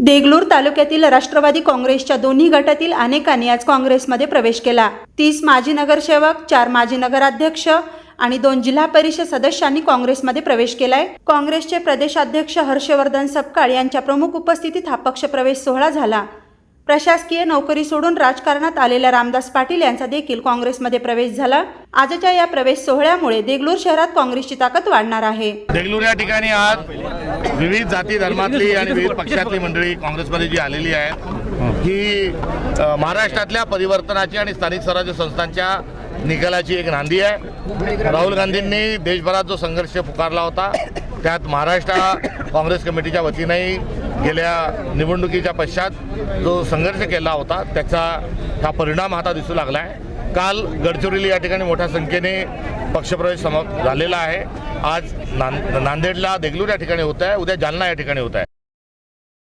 देगलूर तालुक्यातील राष्ट्रवादी काँग्रेसच्या दोन्ही गटातील अनेकांनी आज काँग्रेसमध्ये प्रवेश केला. तीस माजी नगरसेवक चार माजी नगराध्यक्ष आणि दोन जिल्हा परिषद सदस्यांनी काँग्रेसमध्ये प्रवेश केलाय. काँग्रेसचे प्रदेशाध्यक्ष हर्षवर्धन सपकाळ यांच्या प्रमुख उपस्थितीत हा पक्षप्रवेश सोहळा झाला. प्रशासकीय नोकरी सोडून राजकारणात आलेल्या रामदास पाटील यांचा देखील काँग्रेसमध्ये प्रवेश झाला. आजच्या या प्रवेश सोहळ्यामुळे देगलूर शहरात काँग्रेसची ताकद वाढणार आहे. देगलूर या ठिकाणी आज विविध जाती धर्मातली आणि विविध पक्षातली मंडळी काँग्रेसमध्ये जी आलेली आहे ही महाराष्ट्रातल्या परिवर्तनाची आणि स्थानिक स्वराज्य संस्थांच्या निकालाची एक नांदी आहे. राहुल गांधींनी देशभरात जो संघर्ष पुकारला होता त्यात महाराष्ट्र काँग्रेस कमिटीच्या वतीनेही गेल्या निवडणुकीच्या पश्चात जो संघर्ष केला होता त्याचा हा परिणाम आता दिसू लागला आहे काल गडचिरोली या ठिकाणी मोठ्या संख्येने पक्षप्रवेश समाप्त झालेला आहे. आज नांदेडला देगलूर या ठिकाणी होत आहे उद्या जालना या ठिकाणी होत आहे.